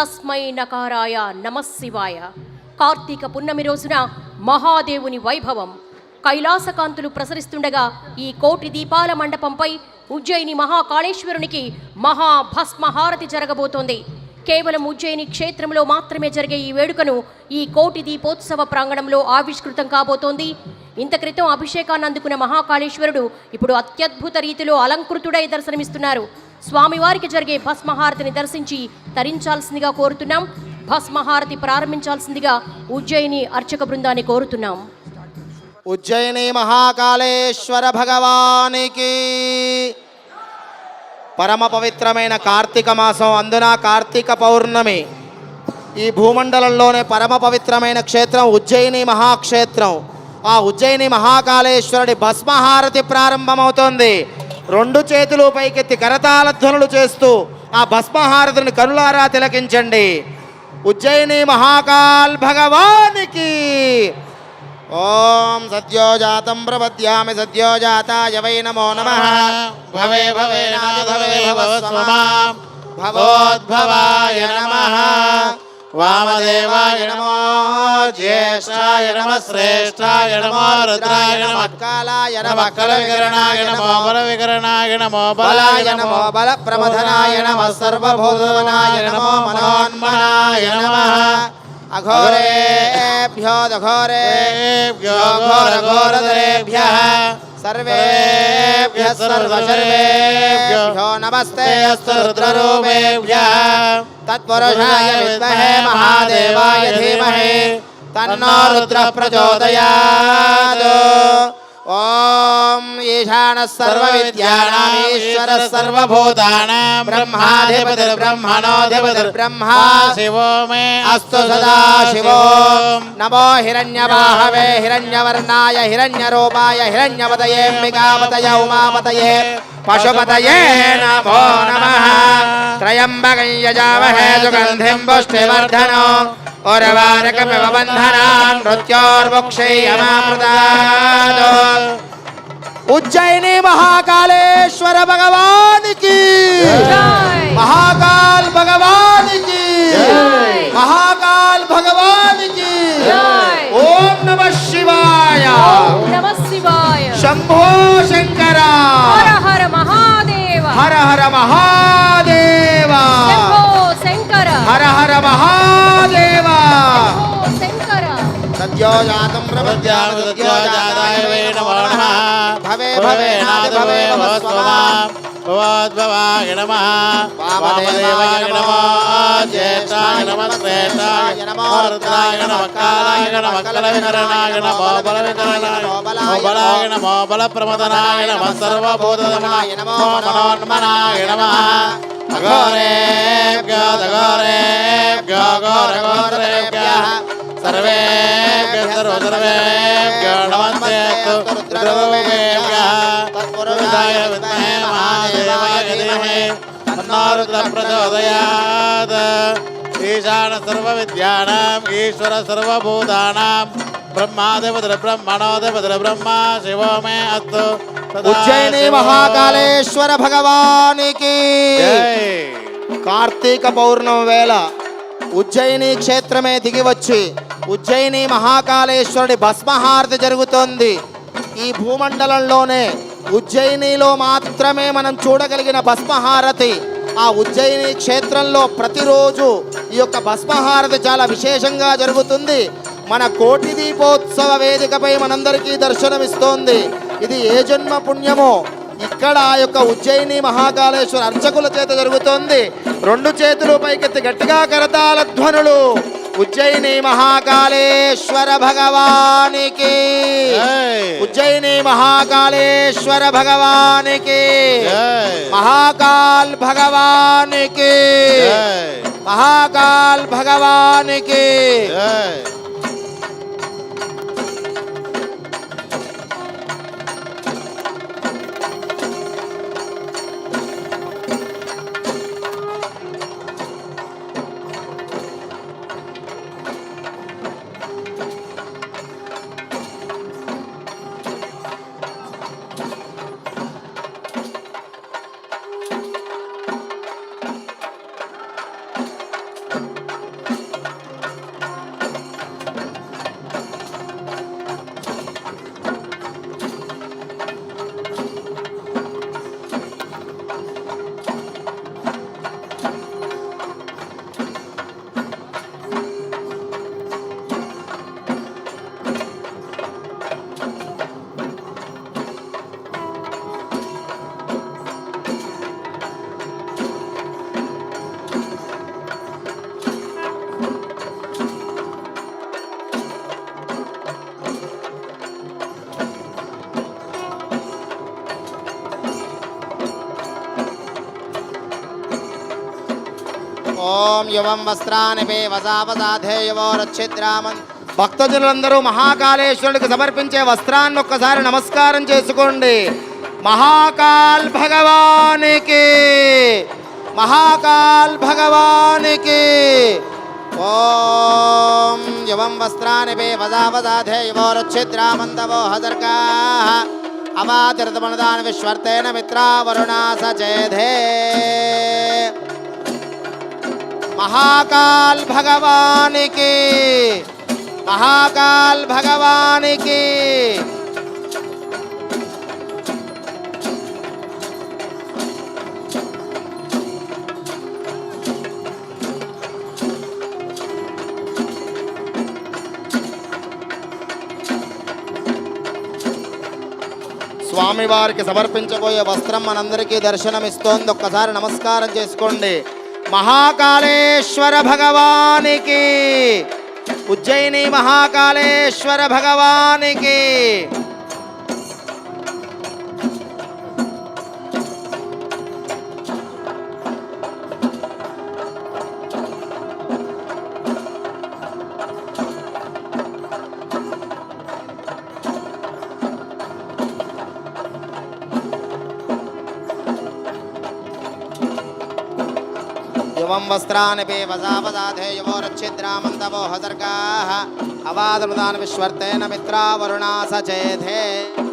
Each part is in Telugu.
తస్మై నకారాయ నమశివాయ కార్తీక పున్నమి రోజున మహాదేవుని వైభవం. కైలాసకాంతులు ప్రసరిస్తుండగా ఈ కోటి దీపాల మండపంపై ఉజ్జయిని మహాకాళేశ్వరునికి మహాభస్మహారతి జరగబోతోంది. కేవలం ఉజ్జయిని క్షేత్రంలో మాత్రమే జరిగే ఈ వేడుకను ఈ కోటి దీపోత్సవ ప్రాంగణంలో ఆవిష్కృతం కాబోతోంది. ఇంత క్రితం అభిషేకాన్ని అందుకున్న మహాకాళేశ్వరుడు ఇప్పుడు అత్యద్భుత రీతిలో అలంకృతుడై దర్శనమిస్తున్నారు. స్వామివారికి జరిగే భస్మహారతిని దర్శించి తరించాల్సిందిగా కోరుతున్నాం. భస్మహారతి ప్రారంభించాల్సిందిగా ఉజ్జయిని అర్చక బృందాన్ని కోరుతున్నాం. ఉజ్జయిని మహాకాళేశ్వర భగవానికి. పరమ పవిత్రమైన కార్తీక మాసం అందున కార్తీక పౌర్ణమి. ఈ భూమండలంలోనే పరమ పవిత్రమైన క్షేత్రం ఉజ్జయిని మహాక్షేత్రం. ఆ ఉజ్జయిని మహాకాళేశ్వరుడి భస్మహారతి ప్రారంభమవుతోంది. రెండు చేతులు పైకెత్తి కరతాళ ధ్వనులు చేస్తూ ఆ భస్మహారతిని కనులారా తిలకించండి. ఉజ్జయిని మహాకాల్ భగవానికి. ఓం సద్యోజాతం ప్రపద్యామి సద్యోజాతాయ వై నమో నమ. భవే భవే భవే భవ భవోద్భవాయ నమ. వామదేవాయ నమో జ్యేష్ఠాయ నమ శ్రేష్ఠాయ నమో రుద్రాయ నమ కాలాయ నమ కల వికరణాయ నమో బల వికరణాయ నమో బలాయ నమో బల ప్రమథనాయ నమ సర్వభూతవనాయ నమో మనోన్మనాయ నమ అఘోరేభ్యో దఘోరేభ్యో సర్వసర్వేభ్యో నమస్తే అస్తు రుద్రరూపేభ్యः తత్పురుషాయ విద్మహే మహాదేవాయ ధీమహి. తన్నో రుద్ర ప్రచోదయాత్. ఓం ॐ ईशानः सर्वविद्यानाम् ईश्वरः सर्वभूतानां ब्रह्माधिपतिर्ब्रह्मणोऽधिपतिर्ब्रह्मा शिवो मे अस्तु सदा शिवो नमो हिरण्यबाहवे हिरण्यवर्णाय हिरण्यरूपाय हिरण्यपतये अम्बिकापतय उमापतये पशुपतये नमो नमः। त्रयम्बकं यजामहे सुगन्धिं पुष्टिवर्धनो उर्वारकमिव बन्धनान् मृत्योर्मुक्षयमामृता उज्जैनी महाकालेश्वर भगवान की। महाकाल भगवान की। महाकाल भगवान की। ओम नमः शिवाय। नमः शिवाय। शंभो शंकर। हर हर महादेव। हर हर महादेव। शंकर। हर हर महादेवा। సద్యోజాతం ప్రపద్యామి సద్యోజాతాయ వై నమో నమః భవే భవే నాది భవే భవ స్వమాం భవోద్భవాయ నమః వామదేవాయ నమో జ్యేష్ఠాయ నమ శ్రేష్ఠాయ నమో రుద్రాయ నమ కాలాయ నమ కల వికరణాయ నమో బల వికరణాయ నమో బలాయ నమో బల ప్రమదనాయ నమ సర్వభూతదమనాయ నమో మనోన్మనాయ నమ అఘోరేభ్యో దఘోరేభ్యో ఘోరఘోరేభ్యः सर्वेभ्यः सर्वसर्वेभ्यो नमस्ते रुद्ररूपेभ्यः तत्पुरुषाय विद्महे महादेवाय धीमहि तन्नो रुद्रः प्रचोदयात् ईशान सर्वविद्यानाम् ईश्वर सर्वभूतानां ब्रह्मादिपतिर् ब्रह्मणोदिपतिर् ब्रह्मा शिवो मे अस्तु सदा ఉజ్జయిని शिवो। మహాకాళేశ్వర భగవానికి జై. కార్తీక పౌర్ణమి వేళ ఉజ్జయిని క్షేత్రమే దిగి వచ్చి ఉజ్జయిని మహాకాళేశ్వరుడి భస్మహారతి జరుగుతోంది. ఈ భూమండలంలోనే ఉజ్జయినిలో మాత్రమే మనం చూడగలిగిన భస్మహారతి. ఆ ఉజ్జయిని క్షేత్రంలో ప్రతిరోజు ఈ యొక్క భస్మహారతి చాలా విశేషంగా జరుగుతుంది. మన కోటి దీపోత్సవ వేదికపై మనందరికీ దర్శనమిస్తోంది. ఇది ఏ జన్మ పుణ్యమో ఇక్కడ ఆ యొక్క ఉజ్జయిని మహాకాళేశ్వర అర్చకుల చేత జరుగుతోంది. రెండు చేతులు పైకెత్తి గట్టిగా కరతాల ధ్వనులు उज्जैनी महाकालेश्वर भगवान की। उज्जैनी महाकालेश्वर भगवान की। महाकाल भगवान की। महाकाल भगवान की। ఓం యువం వస్త్రాని పే రక్షిద్రామం భక్తజనులందరూ మహాకాళేశ్వరుడికి సమర్పించే వస్త్రాన్ని ఒక్కసారి నమస్కారం చేసుకోండి. మహాకాల్ భగవానికి మహాకాల్ భగవానికి. ఓం యువం వస్త్రాని పే వసావసాధేయవోరచ్ఛిద్రామంతవో హజర్గా. అవాతిరతమనుదాన విశ్వర్తేన మిత్రా వరుణా సచేధే మహాకాల్ భగవానికి. మహాకాల్ భగవానికి. స్వామివారికి సమర్పించబోయే వస్త్రం మనందరికీ దర్శనమిస్తోంది. ఒక్కసారి నమస్కారం చేసుకోండి. महाकालेश्वर भगवान की। उज्जैनी महाकालेश्वर भगवान की। वस्त्रान् पे वसावसाधे अवाद रक्षिद्रामन्दवो विश्वर्ते न मित्रा वरुणा सचेधे।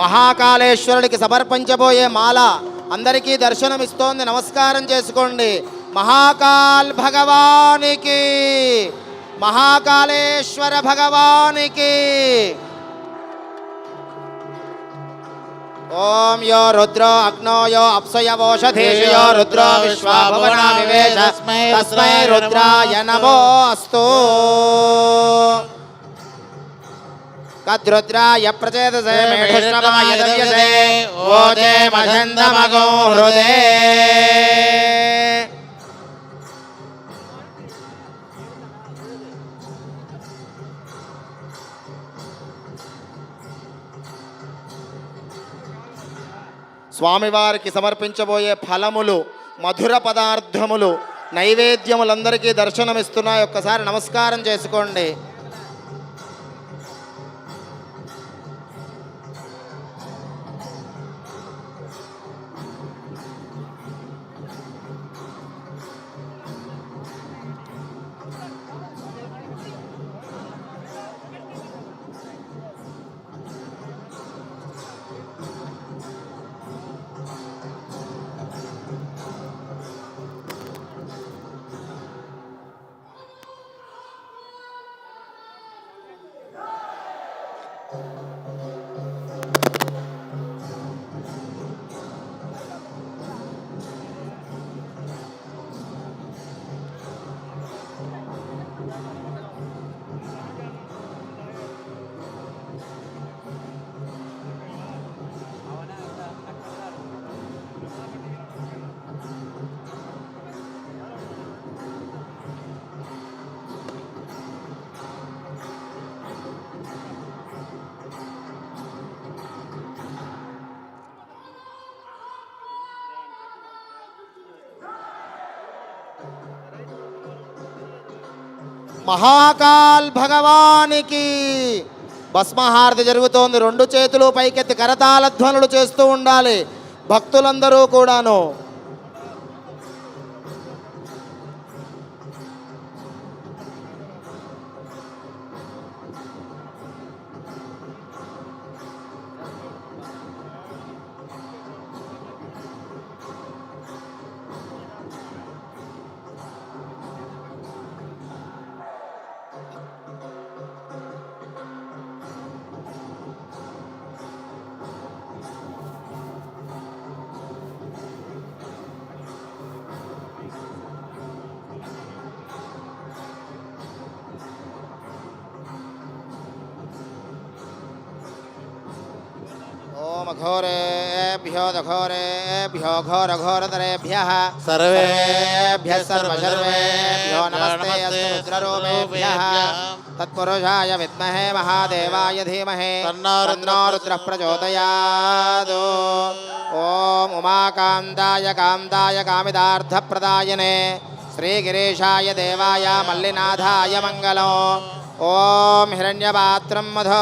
మహాకాళేశ్వరుడికి సమర్పించబోయే మాల అందరికీ దర్శనమిస్తోంది. నమస్కారం చేసుకోండి. మహాకాల్ భగవానికి మహాకాళేశ్వర భగవానికి. ఓం యో రుద్రో అగ్నో యో అప్సయవోషధేషు యో రుద్రో విశ్వాభువనా వివేశ తస్మై రుద్రాయ నమో అస్తు. మజందమగో హృదే స్వామివారికి సమర్పించబోయే ఫలములు మధుర పదార్థములు నైవేద్యములందరికీ దర్శనమిస్తున్నాయి. ఒక్కసారి నమస్కారం చేసుకోండి. మహాకాల్ భగవానికి భస్మహారతి జరుగుతోంది. రెండు చేతులు పైకెత్తి కరతాళ ధ్వనులు చేస్తూ ఉండాలి. భక్తులందరూ కూడాను. घोरेभ्यो दघोरेभ्यो घोरघोरतरेभ्यः सर्वेभ्यः सर्वसर्वेभ्यो नमस्ते अस्तु रुद्ररूपेभ्यः। तत्पुरुषाय विद्महे महादेवाय धीमहे। तन्नो तन्नो रुद्रः प्रचोदयात्। ॐ उमाकान्ताय कान्ताय कामिदार्थप्रदायने। श्रीगिरीशाय देवाय मल्लिनाथाय मङ्गलो। ॐ हिरण्यपात्रं मधो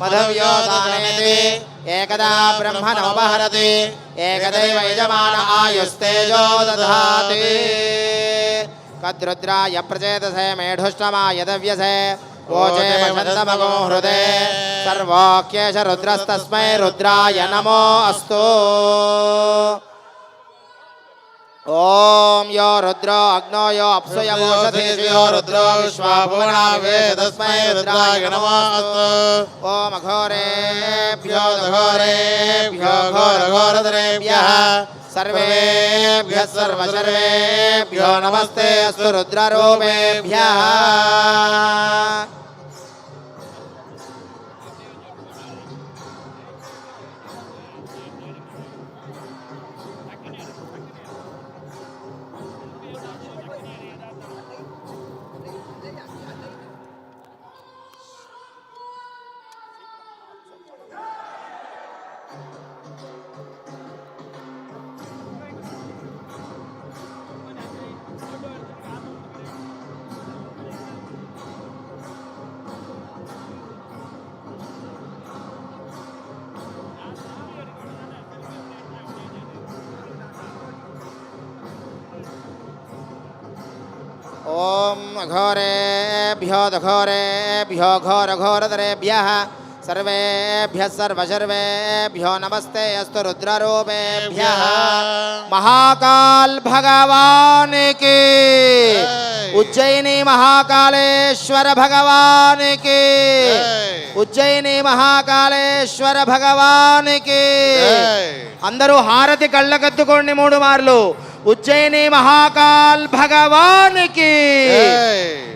मधव्योदानेति एकदा ब्रह्मणोपहरति एकदैव यजमान आयुस्तेजो दधाति। कद्रुद्राय प्रचेतसे मेढुष्टमाय दव्यसे ओचे मशन्तमगो हृदे। सर्वोक्येष रुद्रस्तस्मै रुद्राय नमो अस्तु। ॐ यो रुद्रो अग्नो यो अप्सुयमोषधेषु यो रुद्रो विश्वाभुवनावे तस्मै रुद्राय नमः ॐ अघोरेभ्यो दघोरेभ्यो घोरघोरधरेभ्यः सर्वेभ्यः सर्वसर्वेभ्यो नमस्ते अस्तु रुद्ररूपेभ्यः ॐ अघोरेभ्यो दघोरेभ्यो घोरघोरतरेभ्यः सर्वेभ्यः सर्वसर्वेभ्यो नमस्ते अस्तु रुद्ररूपेभ्यः महाकाल भगवान की जय। उज्जैनी महाकालेश्वर भगवान की जय। ఉజ్జయిని మహాకాళేశ్వర భగవానికి జై. అందరూ హారతి కళ్ళకత్తుకోండి మూడు మార్లు उज्जैनी महाकाल भगवान की।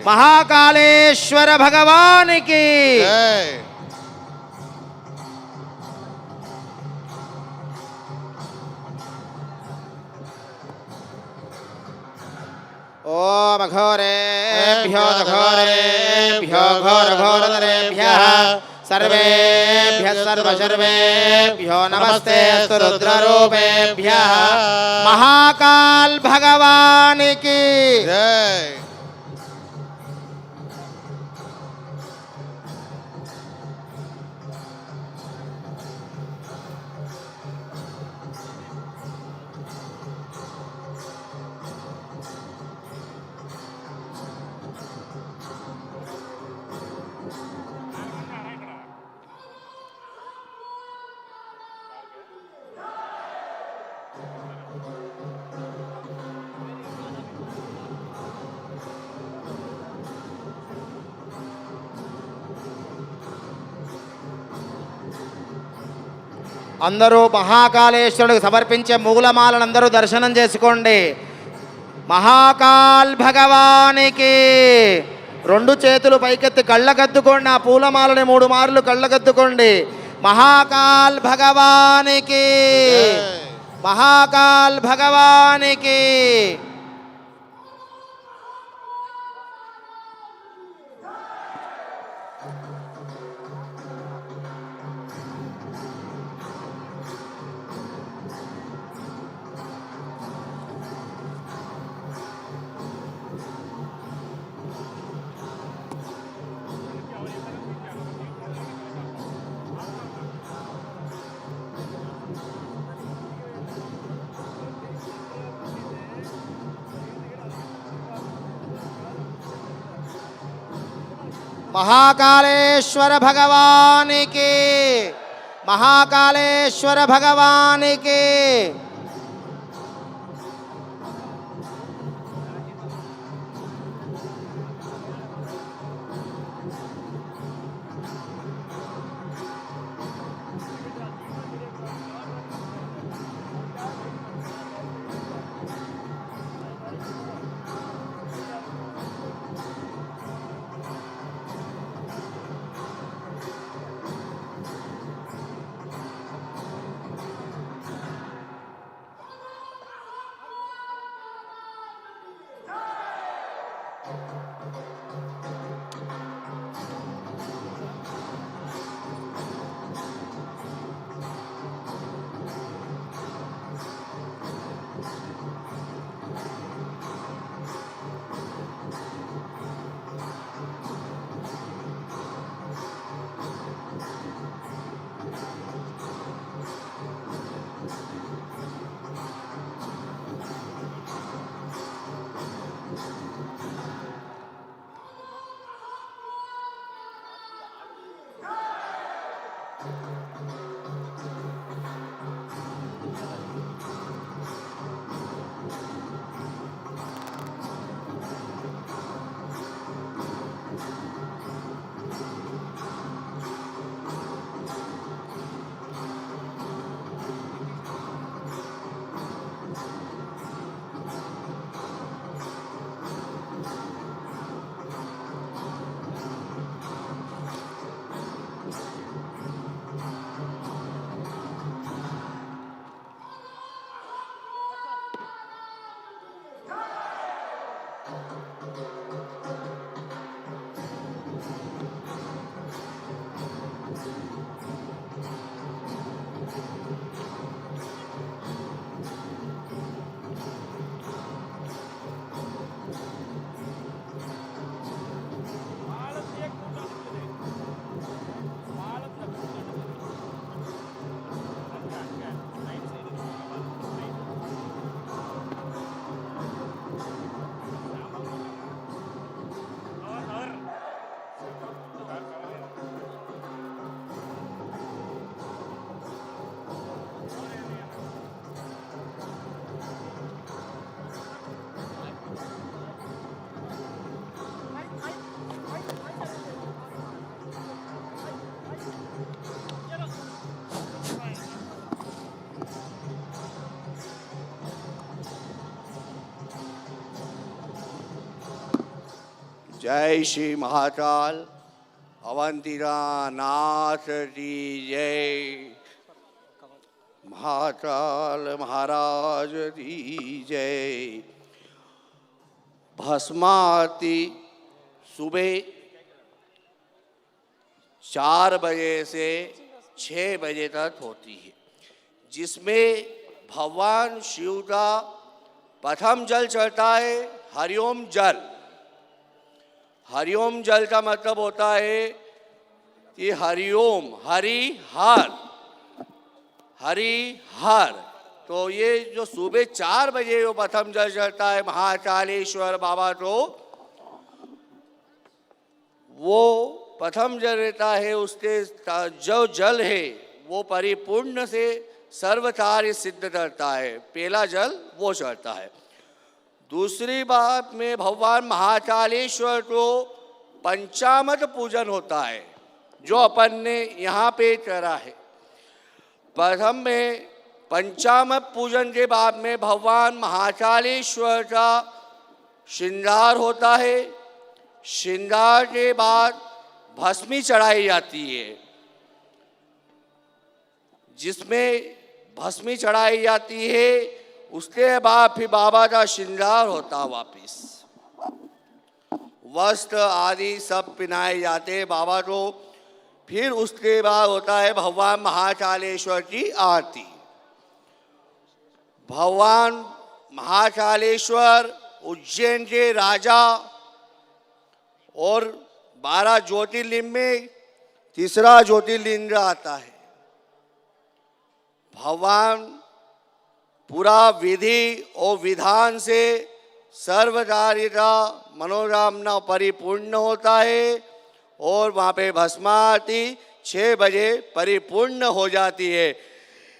महाकालेश्वर भगवान की। ओम घोरे घोर घोर घोर घोर సర్వసర్వేభ్యో నమస్తే అస్తు రుద్రరూపేభ్యः మహాకాల్ భగవానికి జై. అందరూ మహాకాళేశ్వరుడికి సమర్పించే మూలమాలను అందరూ దర్శనం చేసుకోండి. మహాకాల్ భగవానికి రెండు చేతులు పైకెత్తి కళ్ళకద్దుకోండి ఆ పూలమాలని మూడు మార్లు కళ్ళకద్దుకోండి మహాకాల్ భగవానికి. మహాకాల్ భగవానికి महाकालेश्वर भगवान के महाकालेश्वर भगवान के। जय श्री महाकाल। अवंतिरा नाथ की जय। महाकाल महाराज की जय। भस्माती सुबह चार बजे से छः बजे तक होती है। जिसमें भगवान शिव का प्रथम जल चढ़ता है, हरिओम जल। हरिओम जल का मतलब होता है कि हरिओम, हरि हर हरि हर। तो ये जो सुबह चार बजे जो प्रथम जल चढ़ता है महाकालेश्वर बाबा को वो प्रथम जल रहता है उसके जो जल है वो परिपूर्ण से सर्व कार्य सिद्ध करता है। पहला जल वो चढ़ता है। दूसरी बात में भगवान महाकालेश्वर को पंचामत पूजन होता है, जो अपन ने यहाँ पे करा है। प्रथम में पंचामत पूजन के बाद में भगवान महाकालेश्वर का श्रृंगार होता है। श्रृंगार के बाद भस्मी चढ़ाई जाती है, जिसमें भस्मी चढ़ाई जाती है उसके बाद फिर बाबा का श्रृंगार होता वापिस। वस्त्र आदि सब पहनाए जाते बाबा को। फिर उसके बाद होता है भगवान महाकालेश्वर की आरती। भगवान महाकालेश्वर, उज्जैन के राजा और बारह ज्योतिर्लिंग में तीसरा ज्योतिर्लिंग आता है। भगवान पूरा विधि और विधान से सर्वकार्य का मनोकामना परिपूर्ण होता है और वहाँ पे भस्मारती छः बजे परिपूर्ण हो जाती है।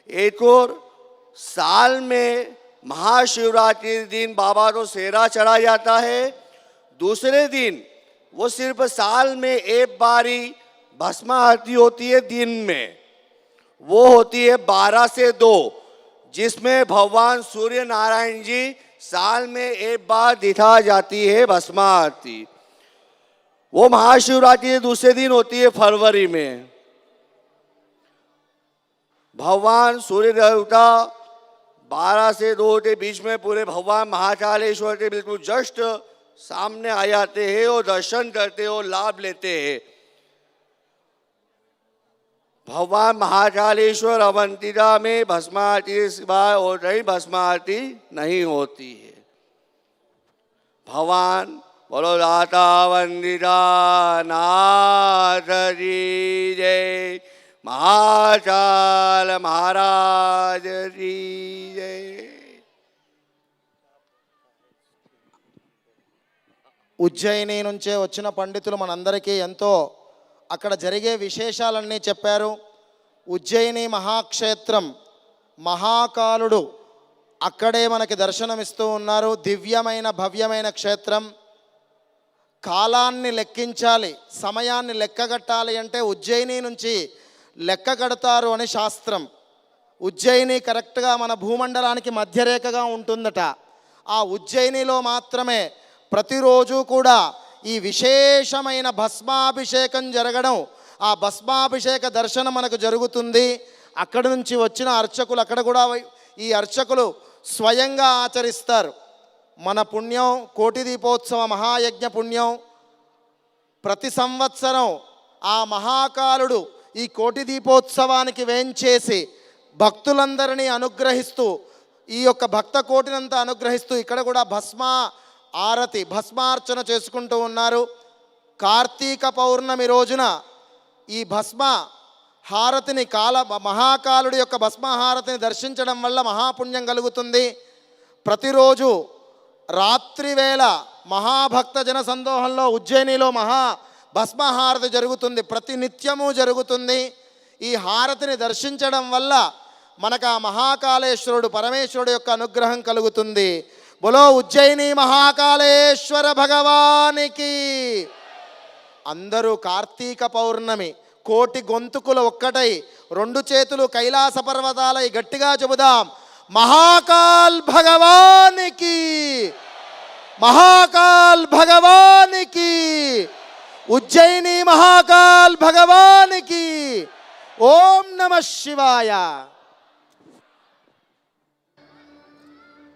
एक और, साल में महाशिवरात्रि दिन बाबा को सेरा चढ़ा जाता है। दूसरे दिन, वो सिर्फ़ साल में एक बारी भस्मा आरती होती है दिन में। वो होती है बारह से दो जिसमें भगवान सूर्य नारायण जी साल में एक बार दिखा जाती है भस्मा आरती। वो महाशिवरात्रि दूसरे दिन होती है फरवरी में। भगवान सूर्य देवता बारह से दो के बीच में पूरे भगवान महाकालेश्वर के बिल्कुल जस्ट सामने आ जाते हैं और दर्शन करते हो लाभ लेते हैं। भगवान महाकालेश्वर अवंतिका में भस्मारती के सिवाय और कहीं भस्मारती नहीं होती है भगवान बोलो दाता वंदिता नाथ जी जय महाकाल महाराज जी जय ఉజ్జయిని నుంచే వచ్చిన పండితులు మనందరికీ ఎంతో అక్కడ జరిగే విశేషాలన్నీ చెప్పారు. ఉజ్జయిని మహాక్షేత్రం మహాకాలుడు అక్కడే మనకి దర్శనమిస్తూ ఉన్నారు. దివ్యమైన భవ్యమైన క్షేత్రం. కాలాన్ని లెక్కించాలి సమయాన్ని లెక్కగట్టాలి అంటే ఉజ్జయిని నుంచి లెక్క కడతారు అని శాస్త్రం. ఉజ్జయిని కరెక్ట్గా మన భూమండలానికి మధ్యరేఖగా ఉంటుందట. ఆ ఉజ్జయినిలో మాత్రమే ప్రతిరోజు కూడా ఈ విశేషమైన భస్మాభిషేకం జరగడం ఆ భస్మాభిషేక దర్శనం మనకు జరుగుతుంది. అక్కడి నుంచి వచ్చిన అర్చకులు అక్కడ కూడా ఈ అర్చకులు స్వయంగా ఆచరిస్తారు. మన పుణ్యం కోటి దీపోత్సవ మహాయజ్ఞ పుణ్యం. ప్రతి సంవత్సరం ఆ మహాకాలుడు ఈ కోటి దీపోత్సవానికి వేంచేసి భక్తులందరినీ అనుగ్రహిస్తూ ఈ యొక్క భక్త కోటినంతా అనుగ్రహిస్తూ ఇక్కడ కూడా భస్మ ఆరతి భస్మార్చన చేసుకుంటూ ఉన్నారు. కార్తీక పౌర్ణమి రోజున ఈ భస్మ హారతిని కాల మహాకాలుడి యొక్క భస్మహారతిని దర్శించడం వల్ల మహాపుణ్యం కలుగుతుంది. ప్రతిరోజు రాత్రివేళ మహాభక్త జన సందోహంలో ఉజ్జయినిలో మహా భస్మహారతి జరుగుతుంది. ప్రతి నిత్యము జరుగుతుంది. ఈ హారతిని దర్శించడం వల్ల మనకు ఆ మహాకాళేశ్వరుడు పరమేశ్వరుడు యొక్క అనుగ్రహం కలుగుతుంది. బోలో ఉజ్జయిని మహాకాళేశ్వర భగవానికి అందరూ కార్తీక పౌర్ణమి కోటి గొంతుకులు ఒక్కటై రెండు చేతులు కైలాస పర్వతాలై గట్టిగా చెబుదాం మహాకాల్ భగవానికి! మహాకాల్ భగవానికి! ఉజ్జయిని మహాకాల్ భగవానికి! ఓం నమ శివాయ!